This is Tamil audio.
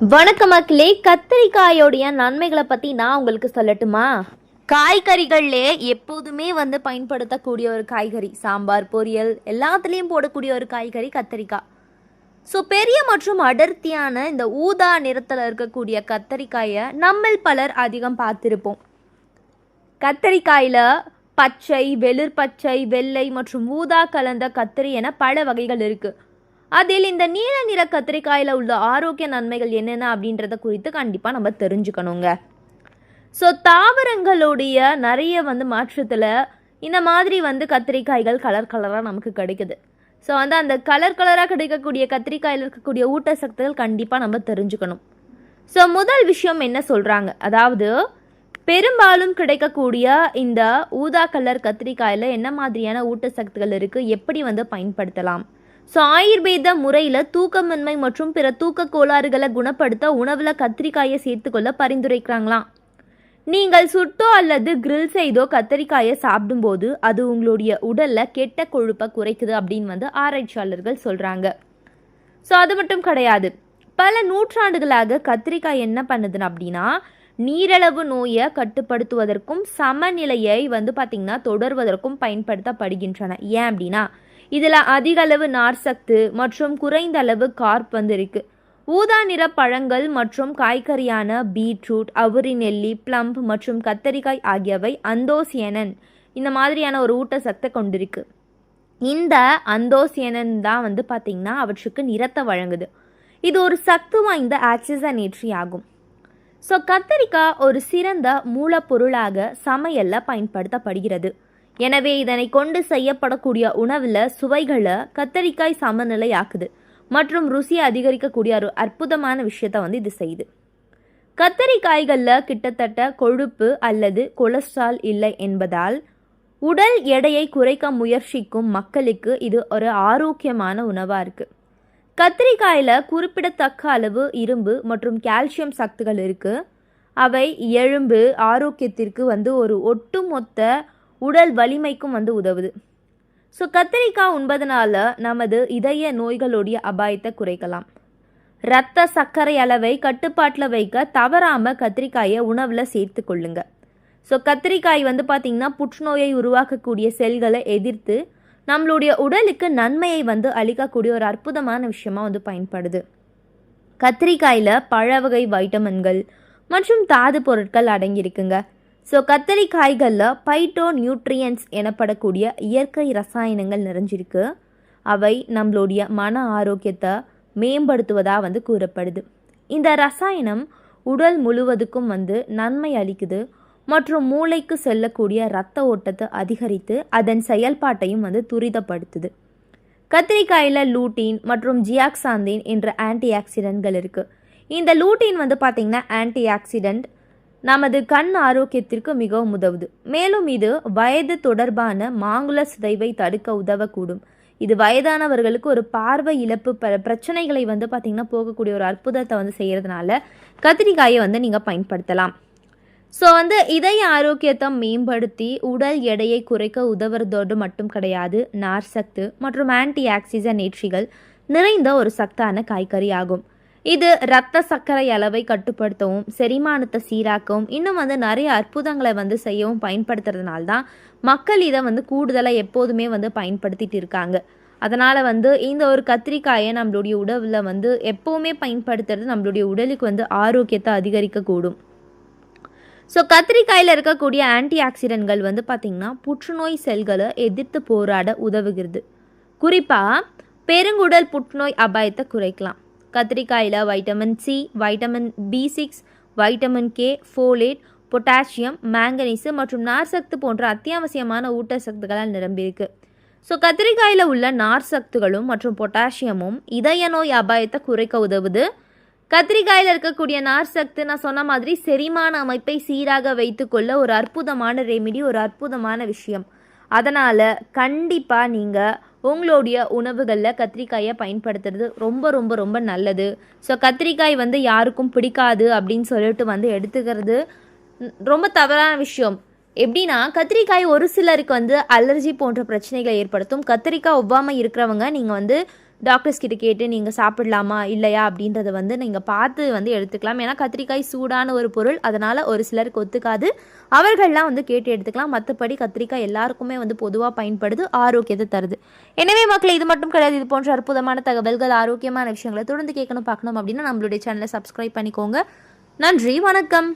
வணக்கம் மக்களே கத்திரிக்காயோடைய நன்மைகளை பற்றி நான் உங்களுக்கு சொல்லட்டுமா? காய்கறிகள்லே எப்போதுமே வந்து பயன்படுத்தக்கூடிய ஒரு காய்கறி சாம்பார் பொரியல் எல்லாத்துலேயும் போடக்கூடிய ஒரு காய்கறி கத்திரிக்காய் ஸோ பெரிய மற்றும் அடர்த்தியான இந்த ஊதா நிறத்தில் இருக்கக்கூடிய கத்தரிக்காயை நம்மில் பலர் அதிகம் பார்த்துருப்போம். கத்தரிக்காயில் பச்சை வெளிர் பச்சை வெள்ளை மற்றும் ஊதா கலந்த கத்திரி என பல வகைகள் இருக்குது அதில் இந்த நீல நிற கத்திரிக்காயில் உள்ள ஆரோக்கிய நன்மைகள் என்னென்ன அப்படின்றத குறித்து கண்டிப்பாக நம்ம தெரிஞ்சுக்கணுங்க. ஸோ தாவரங்களுடைய நிறைய வந்து மாற்றத்தில் இந்த மாதிரி வந்து கத்திரிக்காய்கள் கலர் கலராக நமக்கு கிடைக்குது. ஸோ வந்து அந்த கலர் கலராக கிடைக்கக்கூடிய கத்திரிக்காயில் இருக்கக்கூடிய ஊட்டச்சத்துகள் கண்டிப்பாக நம்ம தெரிஞ்சுக்கணும். ஸோ முதல் விஷயம் என்ன சொல்கிறாங்க அதாவது பெரும்பாலும் கிடைக்கக்கூடிய இந்த ஊதா கலர் கத்திரிக்காயில் என்ன மாதிரியான ஊட்டச்சத்துகள் இருக்குது எப்படி வந்து பயன்படுத்தலாம்? ஸோ ஆயுர்வேத முறையில் தூக்கமின்மை மற்றும் பிற தூக்க கோளாறுகளை குணப்படுத்த உணவில் கத்திரிக்காயை சேர்த்துக்கொள்ள பரிந்துரைக்கிறாங்களாம். நீங்கள் சுட்டோ அல்லது கிரில் செய்தோ கத்தரிக்காயை சாப்பிடும்போது அது உங்களுடைய உடலில் கெட்ட கொழுப்பை குறைக்குது அப்படின்னு வந்து ஆராய்ச்சியாளர்கள் சொல்கிறாங்க ஸோ அது மட்டும் கிடையாது. பல நூற்றாண்டுகளாக கத்திரிக்காய் என்ன பண்ணுதுன்னு அப்படின்னா நீரளவு நோயை கட்டுப்படுத்துவதற்கும் சமநிலையை வந்து பார்த்திங்கன்னா தொடர்வதற்கும் பயன்படுத்தப்படுகின்றன. ஏன் அப்படின்னா இதில் அதிக அளவு நார்சத்து மற்றும் குறைந்த அளவு கார்ப் வந்து இருக்குது ஊதா நிற பழங்கள் மற்றும் காய்கறியான பீட்ரூட் அவுரி நெல்லி பிளம்ப் மற்றும் கத்தரிக்காய் ஆகியவை அந்தோசியனன். இந்த மாதிரியான ஒரு ஊட்டச்சத்தை கொண்டிருக்கு. இந்த அந்தோசியனன் தான் வந்து பார்த்திங்கன்னா அவற்றுக்கு நிறத்தை வழங்குது. இது ஒரு சத்து வாய்ந்த ஆக்சிசனேற்றி ஆகும். ஸோ கத்தரிக்காய் ஒரு சிறந்த மூலப்பொருளாக சமையலில் பயன்படுத்தப்படுகிறது. எனவே இதனை கொண்டு செய்யப்படக்கூடிய உணவில் சுவைகளை கத்தரிக்காய் சமநிலையாக்குது. மற்றும் ருசியை அதிகரிக்கக்கூடிய ஒரு அற்புதமான விஷயத்தை வந்து இது செய்யுது. கத்தரிக்காய்களில் கிட்டத்தட்ட கொழுப்பு அல்லது கொலஸ்ட்ரால் இல்லை என்பதால் உடல் எடையை குறைக்க முயற்சிக்கும் மக்களுக்கு இது ஒரு ஆரோக்கியமான உணவாக இருக்குது கத்திரிக்காயில் குறிப்பிடத்தக்க அளவு இரும்பு மற்றும் கால்சியம் சத்துகள் இருக்குது அவை எலும்பு ஆரோக்கியத்திற்கு வந்து ஒரு ஒட்டுமொத்த உடல் வலிமைக்கும் வந்து உதவுது. ஸோ கத்திரிக்காய் உண்பதனால நமது இதய நோய்களுடைய அபாயத்தை குறைக்கலாம். இரத்த சர்க்கரை அளவை கட்டுப்பாட்டில் வைக்க தவறாமல் கத்திரிக்காயை உணவில் சேர்த்து கொள்ளுங்க. ஸோ கத்திரிக்காய் வந்து பார்த்திங்கன்னா புற்றுநோயை உருவாக்கக்கூடிய செல்களை எதிர்த்து நம்மளுடைய உடலுக்கு நன்மையை வந்து அளிக்கக்கூடிய ஒரு அற்புதமான விஷயமாக வந்து பயன்படுது. கத்திரிக்காயில் பழ வகை வைட்டமின்கள் மற்றும் தாது பொருட்கள் அடங்கியிருக்குங்க. ஸோ கத்தரிக்காய்களில் பைட்டோ நியூட்ரியன்ஸ் எனப்படக்கூடிய இயற்கை ரசாயனங்கள் நிறைஞ்சிருக்கு. அவை நம்மளுடைய மன ஆரோக்கியத்தை மேம்படுத்துவதாக வந்து கூறப்படுது. இந்த ரசாயனம் உடல் முழுவதுக்கும் வந்து நன்மை அளிக்குது. மற்றும் மூளைக்கு செல்லக்கூடிய இரத்த ஓட்டத்தை அதிகரித்து அதன் செயல்பாட்டையும் வந்து துரிதப்படுத்துது. கத்திரிக்காயில் லூட்டின் மற்றும் ஜியாக்சாந்தின் என்ற ஆன்டி ஆக்சிடென்ட்கள் இருக்குது இந்த லூட்டின் வந்து பார்த்திங்கன்னா ஆன்டி ஆக்சிடென்ட் நமது கண் ஆரோக்கியத்திற்கு மிகவும் உதவுது. மேலும் இது வயது தொடர்பான மாங்குல சிதைவை தடுக்க உதவக்கூடும். இது வயதானவர்களுக்கு ஒரு பார்வை இழப்பு ப பிரச்சனைகளை வந்து பார்த்திங்கன்னா போகக்கூடிய ஒரு அற்புதத்தை வந்து செய்கிறதுனால கத்திரிக்காயை வந்து நீங்கள் பயன்படுத்தலாம். ஸோ வந்து இதய ஆரோக்கியத்தை மேம்படுத்தி உடல் எடையை குறைக்க உதவுறதோடு மட்டும் கிடையாது நார் சத்து மற்றும் ஆன்டி ஆக்சிஜன் ஏற்றிகள் நிறைந்த ஒரு சத்தான காய்கறி ஆகும். இது ரத்த சர்க்கரை அளவை கட்டுப்படுத்தவும் செரிமானத்தை சீராக்கவும் இன்னும் வந்து நிறைய அற்புதங்களை வந்து செய்யவும் பயன்படுத்துறதுனால தான் மக்கள் இதை வந்து கூடுதலாக எப்போதுமே வந்து பயன்படுத்திட்டு இருக்காங்க. அதனால் வந்து இந்த ஒரு கத்திரிக்காயை நம்மளுடைய உடவில் வந்து எப்போவுமே பயன்படுத்துறது நம்மளுடைய உடலுக்கு வந்து ஆரோக்கியத்தை அதிகரிக்கக்கூடும். ஸோ கத்திரிக்காயில் இருக்கக்கூடிய ஆன்டி ஆக்சிடென்ட்கள் வந்து பார்த்திங்கன்னா புற்றுநோய் செல்களை எதிர்த்து போராட உதவுகிறது. குறிப்பாக பெருங்குடல் புற்றுநோய் அபாயத்தை குறைக்கலாம். கத்திரிக்காயில் vitamin C vitamin B six vitamin K folate potassium manganese மற்றும் நார்சத்து போன்ற அத்தியாவசியமான ஊட்டச்சத்துக்களால் நிரம்பியிருக்கு ஸோ கத்திரிக்காயில் உள்ள நார் சத்துகளும் மற்றும் பொட்டாசியமும் இதய நோய் அபாயத்தை குறைக்க உதவுது. கத்திரிக்காயில் இருக்கக்கூடிய நார் சத்து நான் சொன்ன மாதிரி செரிமான அமைப்பை சீராக வைத்துக்கொள்ள ஒரு அற்புதமான ரெமிடி ஒரு அற்புதமான விஷயம். அதனால் கண்டிப்பாக நீங்கள் உங்களுடைய உணவுகளில் கத்திரிக்காயை பயன்படுத்துறது ரொம்ப ரொம்ப ரொம்ப நல்லது. ஸோ கத்திரிக்காய் வந்து யாருக்கும் பிடிக்காது அப்படின்னு சொல்லிட்டு வந்து எடுத்துக்கிறது ரொம்ப தவறான விஷயம். எப்படின்னா கத்திரிக்காய் ஒரு சிலருக்கு வந்து அலர்ஜி போன்ற பிரச்சனைகளை ஏற்படுத்தும். கத்திரிக்காய் ஒவ்வாமல் இருக்கிறவங்க நீங்கள் வந்து டாக்டர்ஸ் கிட்ட கேட்டு நீங்கள் சாப்பிடலாமா? இல்லையா? அப்படின்றத வந்து நீங்கள் பார்த்து வந்து எடுத்துக்கலாம். ஏன்னா கத்திரிக்காய் சூடான ஒரு பொருள். அதனால் ஒரு சிலருக்கு ஒத்துக்காது. அவர்கள்லாம் வந்து கேட்டு எடுத்துக்கலாம். மற்றபடி கத்திரிக்காய் எல்லாருக்குமே வந்து பொதுவாக பயன்படுது ஆரோக்கியத்தை தருது. எனவே மக்கள் இது மட்டும் கிடையாது. இது போன்ற அற்புதமான தகவல்கள் ஆரோக்கியமான விஷயங்களை தொடர்ந்து கேட்கணும் பார்க்கணும் அப்படின்னா நம்மளுடைய சேனலை சப்ஸ்கிரைப் பண்ணிக்கோங்க. நன்றி வணக்கம்.